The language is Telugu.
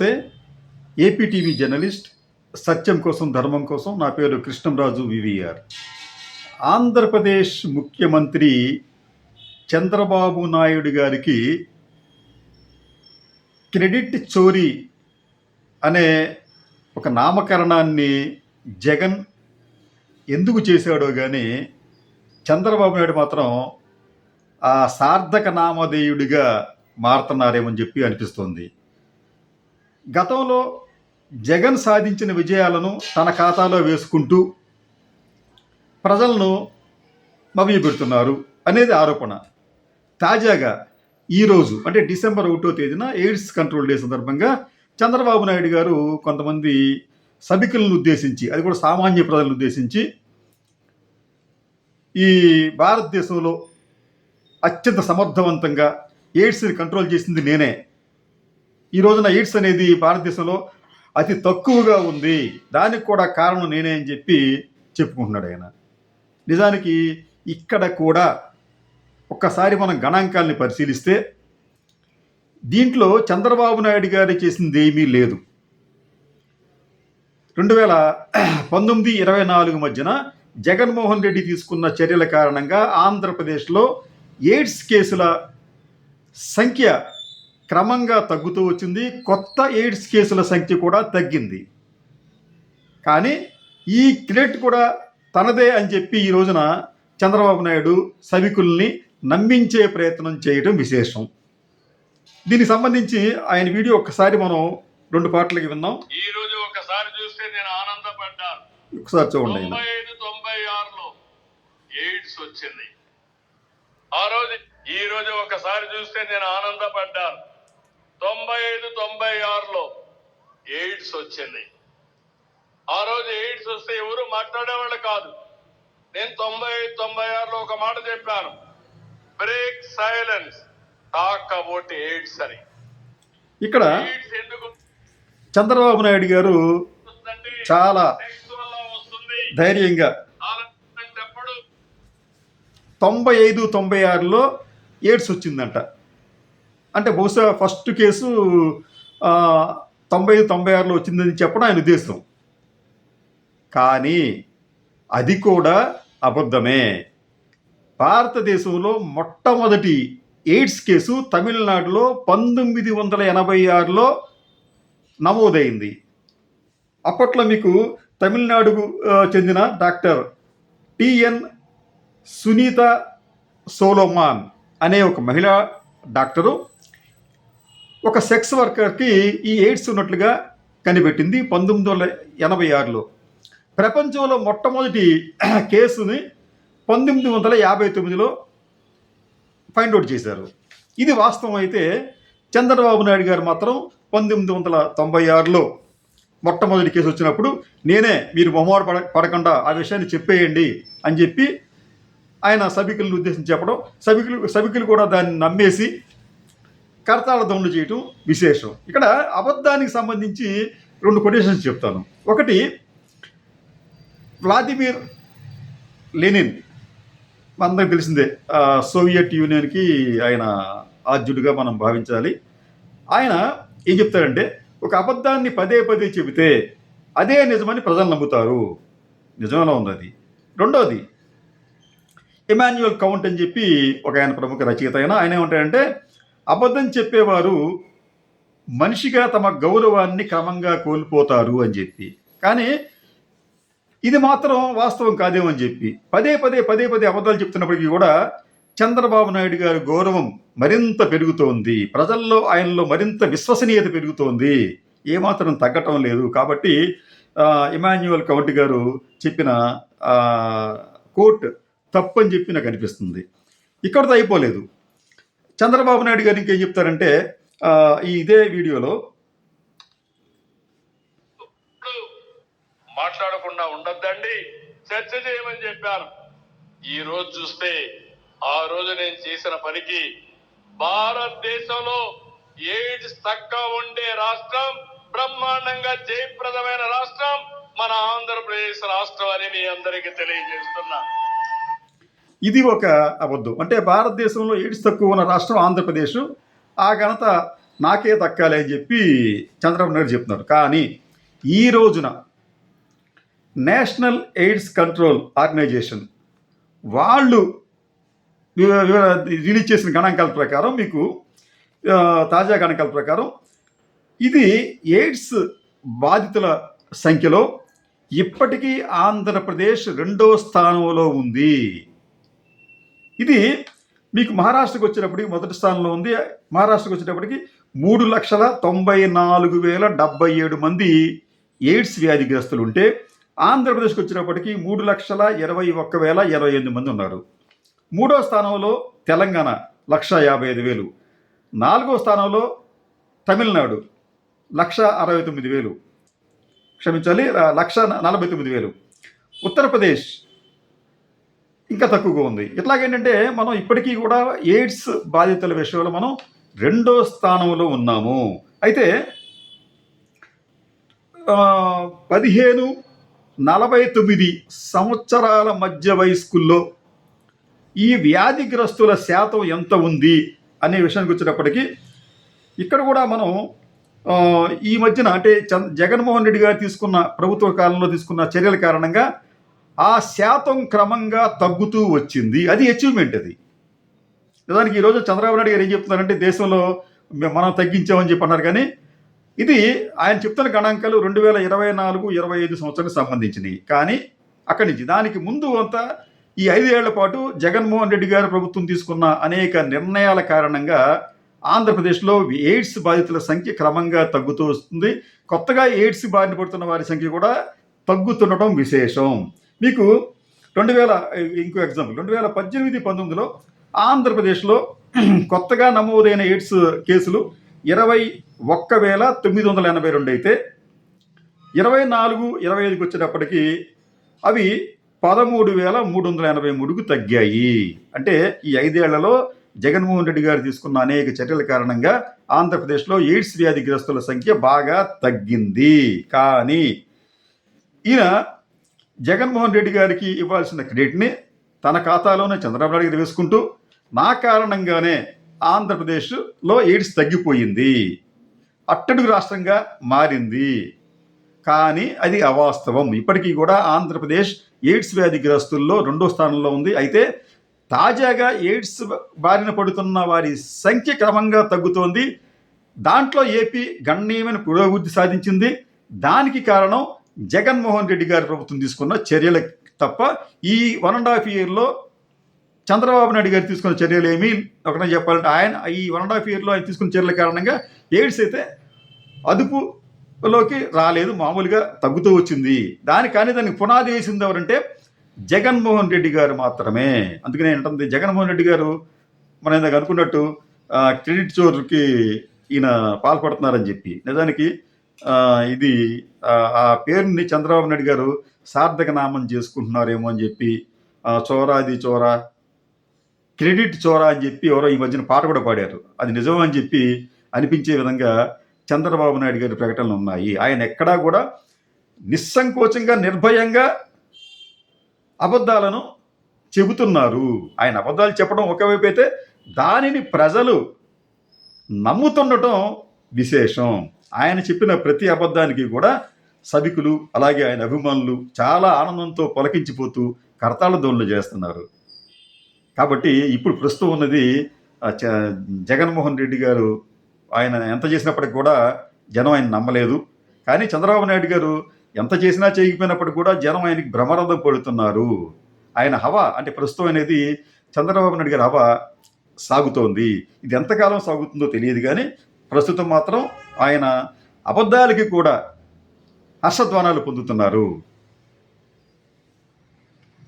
నమస్తే. ఏపీ టీవీ జర్నలిస్ట్ సత్యం కోసం ధర్మం కోసం నా పేరు కృష్ణంరాజు వివిఆర్. ఆంధ్రప్రదేశ్ ముఖ్యమంత్రి చంద్రబాబు నాయుడు గారికి క్రెడిట్ చోరీ అనే ఒక నామకరణాన్ని జగన్ ఎందుకు చేశాడో కానీ చంద్రబాబు నాయుడు మాత్రం ఆ సార్థక నామధేయుడిగా మారుతున్నారేమని చెప్పి అనిపిస్తుంది. గతంలో జగన్ సాధించిన విజయాలను తన ఖాతాలో వేసుకుంటూ ప్రజలను మభ్యపెడుతున్నారు అనేది ఆరోపణ. తాజాగా ఈరోజు అంటే డిసెంబర్ ఒకటో తేదీన ఎయిడ్స్ కంట్రోల్ డే సందర్భంగా చంద్రబాబు నాయుడు గారు కొంతమంది సభికులను ఉద్దేశించి అది కూడా సామాన్య ప్రజలను ఉద్దేశించి ఈ భారతదేశంలో అత్యంత సమర్థవంతంగా ఎయిడ్స్ని కంట్రోల్ చేసింది నేనే. ఈ రోజున ఎయిడ్స్ అనేది భారతదేశంలో అతి తక్కువగా ఉంది. దానికి కూడా కారణం నేనే అని చెప్పి చెప్పుకుంటున్నాడు ఆయన. నిజానికి ఇక్కడ కూడా ఒక్కసారి మనం గణాంకాల్ని పరిశీలిస్తే దీంట్లో చంద్రబాబు నాయుడు గారు చేసింది ఏమీ లేదు. రెండు వేల పంతొమ్మిది ఇరవై నాలుగు మధ్యన జగన్మోహన్ రెడ్డి తీసుకున్న చర్యల కారణంగా ఆంధ్రప్రదేశ్లో ఎయిడ్స్ కేసుల సంఖ్య క్రమంగా తగ్గుతూ వచ్చింది. కొత్త ఎయిడ్స్ కేసుల సంఖ్య కూడా తగ్గింది. కానీ ఈ క్రెడిట్ కూడా తనదే అని చెప్పి ఈ రోజున చంద్రబాబు నాయుడు సభికుల్ని నమ్మించే ప్రయత్నం చేయడం విశేషం. దీనికి సంబంధించి ఆయన వీడియో ఒక్కసారి మనం రెండు పాటలకి విన్నాం. ఈ రోజు ఒకసారి చూస్తే నేను ఆనందపడ్డాను. ఒకసారి చూడండి తొంభై ఐదు తొంభై ఆరులో ఎయిడ్స్ వచ్చింది. ఆ రోజు ఈ రోజు ఒకసారి చూస్తే నేను ఆనందపడ్డాను. తొంభై ఐదు తొంభై ఆరులో ఎయిడ్స్ వచ్చింది. ఆ రోజు ఎయిడ్స్ వస్తే ఎవరు మాట్లాడేవాళ్ళు కాదు. నేను తొంభై ఐదు తొంభై ఆరులో ఒక మాట చెప్పాను. Break silence talk about AIDS అని. ఇక్కడ చంద్రబాబు నాయుడు గారు చాలా ధైర్యంగా తొంభై ఐదు తొంభై ఆరులో ఎయిడ్స్ వచ్చిందంట. అంటే బహుశా ఫస్ట్ కేసు తొంభై తొంభై ఆరులో వచ్చిందని చెప్పడం ఆయన ఉద్దేశం. కానీ అది కూడా అబద్ధమే. భారతదేశంలో మొట్టమొదటి ఎయిడ్స్ కేసు తమిళనాడులో పంతొమ్మిది వందల ఎనభై ఆరులో నమోదైంది. అప్పట్లో మీకు తమిళనాడుకు చెందిన డాక్టర్ టిఎన్ సునీత సోలోమాన్ అనే ఒక మహిళా డాక్టరు ఒక సెక్స్ వర్కర్కి ఈ ఎయిడ్స్ ఉన్నట్లుగా కనిపెట్టింది పంతొమ్మిది వందల ఎనభై ఆరులో. ప్రపంచంలో మొట్టమొదటి కేసుని పంతొమ్మిది వందల యాభై తొమ్మిదిలో ఫైండ్ అవుట్ చేశారు. ఇది వాస్తవం అయితే చంద్రబాబు నాయుడు గారు మాత్రం పంతొమ్మిది వందల తొంభై ఆరులో మొట్టమొదటి కేసు వచ్చినప్పుడు నేనే మీరు మొహమాట పడ పడకుండా ఆ విషయాన్ని చెప్పేయండి అని చెప్పి ఆయన సభికులను ఉద్దేశించి చెప్పడం సభికులు సభికులు కూడా దాన్ని నమ్మేసి కర్తాల దౌండు చేయటం విశేషం. ఇక్కడ అబద్ధానికి సంబంధించి రెండు కొటేషన్స్ చెప్తాను. ఒకటి వ్లాదిమిర్ లెనిన్. అందరికి తెలిసిందే సోవియట్ యూనియన్కి ఆయన ఆద్యుడిగా మనం భావించాలి. ఆయన ఏం చెప్తారంటే ఒక అబద్ధాన్ని పదే పదే చెబితే అదే నిజమని ప్రజలు నమ్ముతారు. నిజంగా ఉంది అది. రెండోది ఇమాన్యువల్ కౌంట్ అని చెప్పి ఒక ఆయన ప్రముఖ రచయిత అయినా ఆయన ఏమంటాడంటే అబద్ధం చెప్పేవారు మనిషిగా తమ గౌరవాన్ని క్రమంగా కోల్పోతారు అని చెప్పి. కానీ ఇది మాత్రం వాస్తవం కాదేమో అని చెప్పి. పదే పదే పదే పదే అబద్ధాలు చెప్తున్నప్పటికీ కూడా చంద్రబాబు నాయుడు గారి గౌరవం మరింత పెరుగుతోంది. ప్రజల్లో ఆయనలో మరింత విశ్వసనీయత పెరుగుతోంది. ఏమాత్రం తగ్గటం లేదు. కాబట్టి ఇమాన్యువల్ కౌంట్ గారు చెప్పిన కోర్ట్ తప్పని చెప్పి నాకు అనిపిస్తుంది ఇక్కడితో అయిపోలేదు. చంద్రబాబు నాయుడు గారు ఇంకేం చెప్తారంటే ఈ ఇదే వీడియోలో మాట్లాడకుండా ఉండొద్దండి. చర్చ చేయమని చెప్పాను ఈ రోజు చూస్తే ఆ రోజు నేను చేసిన పనికి భారతదేశంలో ఎయిడ్స్ తక్కువ ఉండే రాష్ట్రం బ్రహ్మాండంగా జయప్రదమైన రాష్ట్రం మన ఆంధ్రప్రదేశ్ రాష్ట్రం అని మీ అందరికీ తెలియజేస్తున్నా. ఇది ఒక అబద్ధం. అంటే భారతదేశంలో ఎయిడ్స్ తక్కువ ఉన్న రాష్ట్రం ఆంధ్రప్రదేశ్. ఆ ఘనత నాకే దక్కాలి అని చెప్పి చంద్రబాబు నాయుడు చెప్తున్నారు. కానీ ఈ రోజున నేషనల్ ఎయిడ్స్ కంట్రోల్ ఆర్గనైజేషన్ వాళ్ళు రిలీజ్ చేసిన గణాంకాల ప్రకారం మీకు తాజా గణాంకాల ప్రకారం ఇది ఎయిడ్స్ బాధితుల సంఖ్యలో ఇప్పటికీ ఆంధ్రప్రదేశ్ రెండో స్థానంలో ఉంది. ఇది మీకు మహారాష్ట్రకు వచ్చేటప్పటికి మొదటి స్థానంలో ఉంది. మహారాష్ట్రకు వచ్చేటప్పటికి మూడు లక్షల తొంభై నాలుగు వేల డెబ్బై ఏడు మంది ఎయిడ్స్ వ్యాధిగ్రస్తులు ఉంటే ఆంధ్రప్రదేశ్కి వచ్చినప్పటికీ మూడు లక్షల ఇరవై ఒక్క వేల ఇరవై ఎనిమిది మంది ఉన్నారు. మూడో స్థానంలో తెలంగాణ లక్ష యాభై ఐదు వేలు. నాలుగో స్థానంలో తమిళనాడు లక్ష అరవై తొమ్మిది వేలు. క్షమించాలి లక్ష నలభై తొమ్మిది వేలు. ఉత్తరప్రదేశ్ ఇంకా తక్కువగా ఉంది. ఇట్లాగేంటంటే మనం ఇప్పటికీ కూడా ఎయిడ్స్ బాధితుల విషయంలో మనం రెండో స్థానంలో ఉన్నాము. అయితే పదిహేను నలభై తొమ్మిది సంవత్సరాల మధ్య వయస్కుల్లో ఈ వ్యాధిగ్రస్తుల శాతం ఎంత ఉంది అనే విషయానికి వచ్చినప్పటికీ ఇక్కడ కూడా మనం ఈ మధ్యన అంటే చంద్ జగన్మోహన్ రెడ్డి గారు తీసుకున్న ప్రభుత్వ కాలంలో తీసుకున్న చర్యల కారణంగా ఆ శాతం క్రమంగా తగ్గుతూ వచ్చింది. అది అచీవ్మెంట్ అది. నిజానికి ఈరోజు చంద్రబాబు నాయుడు గారు ఏం చెప్తున్నారంటే దేశంలో మనం తగ్గించామని చెప్పి అన్నారు. కానీ ఇది ఆయన చెప్తున్న గణాంకాలు రెండు వేల ఇరవై నాలుగు ఇరవై ఐదు సంవత్సరానికి సంబంధించినవి. కానీ అక్కడి నుంచి దానికి ముందు అంతా ఈ ఐదేళ్ళ పాటు జగన్మోహన్ రెడ్డి గారు ప్రభుత్వం తీసుకున్న అనేక నిర్ణయాల కారణంగా ఆంధ్రప్రదేశ్లో ఎయిడ్స్ బాధితుల సంఖ్య క్రమంగా తగ్గుతూ వస్తుంది. కొత్తగా ఎయిడ్స్ బారిన పడుతున్న వారి సంఖ్య కూడా తగ్గుతుండటం విశేషం. మీకు రెండు వేల ఇంకో ఎగ్జాంపుల్ రెండు వేల పద్దెనిమిది పంతొమ్మిదిలో ఆంధ్రప్రదేశ్లో కొత్తగా నమోదైన ఎయిడ్స్ కేసులు ఇరవై ఒక్క వేల తొమ్మిది వందల ఎనభై రెండు అయితే ఇరవై నాలుగు ఇరవై ఐదుకి వచ్చేటప్పటికి అవి పదమూడు వేల మూడు వందల ఎనభై మూడుకు తగ్గాయి. అంటే ఈ ఐదేళ్ళలో జగన్మోహన్ రెడ్డి గారు తీసుకున్న అనేక చర్యల కారణంగా ఆంధ్రప్రదేశ్లో ఎయిడ్స్ వ్యాధిగ్రస్తుల సంఖ్య బాగా తగ్గింది. కానీ ఈయన జగన్మోహన్ రెడ్డి గారికి ఇవ్వాల్సిన క్రెడిట్ని తన ఖాతాలోనే చంద్రబాబు నాయుడు గారు వేసుకుంటూ నా కారణంగానే ఆంధ్రప్రదేశ్లో ఎయిడ్స్ తగ్గిపోయింది. అట్టడుగు రాష్ట్రంగా మారింది. కానీ అది అవాస్తవం. ఇప్పటికీ కూడా ఆంధ్రప్రదేశ్ ఎయిడ్స్ వ్యాధిగ్రస్తుల్లో రెండో స్థానంలో ఉంది. అయితే తాజాగా ఎయిడ్స్ బారిన పడుతున్న వారి సంఖ్య క్రమంగా తగ్గుతోంది. దాంట్లో ఏపీ గణనీయమైన పురోభివృద్ధి సాధించింది. దానికి కారణం జగన్మోహన్ రెడ్డి గారి ప్రభుత్వం తీసుకున్న చర్యలు తప్ప ఈ వన్ అండ్ హాఫ్ ఇయర్లో చంద్రబాబు నాయుడు గారు తీసుకున్న చర్యలు ఏమి ఒకటే చెప్పాలంటే ఆయన ఈ వన్ అండ్ హాఫ్ ఇయర్లో ఆయన తీసుకున్న చర్యల కారణంగా ఎయిడ్స్ అయితే అదుపులోకి రాలేదు మామూలుగా తగ్గుతూ వచ్చింది. దాని కానీ దానికి పునాది వేసింది ఎవరంటే జగన్మోహన్ రెడ్డి గారు మాత్రమే. అందుకనే ఏంటంటే జగన్మోహన్ రెడ్డి గారు మనం ఇందాక అనుకున్నట్టు క్రెడిట్ చోర్కి ఈయన పాల్పడుతున్నారని చెప్పి. నిజానికి ఇది ఆ, పేరుని చంద్రబాబు నాయుడు గారు సార్థక నామం చేసుకుంటున్నారేమో అని చెప్పి చోరాది చోరా క్రెడిట్ చోరా అని చెప్పి ఎవరో ఈ మధ్యన పాట కూడా పాడారు. అది నిజం అని చెప్పి అనిపించే విధంగా చంద్రబాబు నాయుడు గారి ప్రకటనలు ఉన్నాయి. ఆయన ఎక్కడా కూడా నిస్సంకోచంగా నిర్భయంగా అబద్ధాలను చెబుతున్నారు. ఆయన అబద్ధాలు చెప్పడం ఒకవైపు అయితే దానిని ప్రజలు నమ్ముతుండటం విశేషం. ఆయన చెప్పిన ప్రతి అబద్ధానికి కూడా సభికులు అలాగే ఆయన అభిమానులు చాలా ఆనందంతో పొలకించిపోతూ కరతాళ దోళ్ళు చేస్తున్నారు. కాబట్టి ఇప్పుడు ప్రస్తుతం ఉన్నది చ- జగన్మోహన్ రెడ్డి గారు ఆయన ఎంత చేసినప్పటికి కూడా జనం ఆయన నమ్మలేదు. కానీ చంద్రబాబు నాయుడు గారు ఎంత చేసినా చేయకపోయినప్పటికి కూడా జనం ఆయనకి భ్రమరథం పడుతున్నారు. ఆయన హవా అంటే ప్రస్తుతం అనేది చంద్రబాబు నాయుడు గారి హవ సాగుతోంది. ఇది ఎంతకాలం సాగుతుందో తెలియదు కానీ ప్రస్తుతం మాత్రం ఆయన అబద్ధాలకి కూడా హర్షధ్వానాలు పొందుతున్నారు.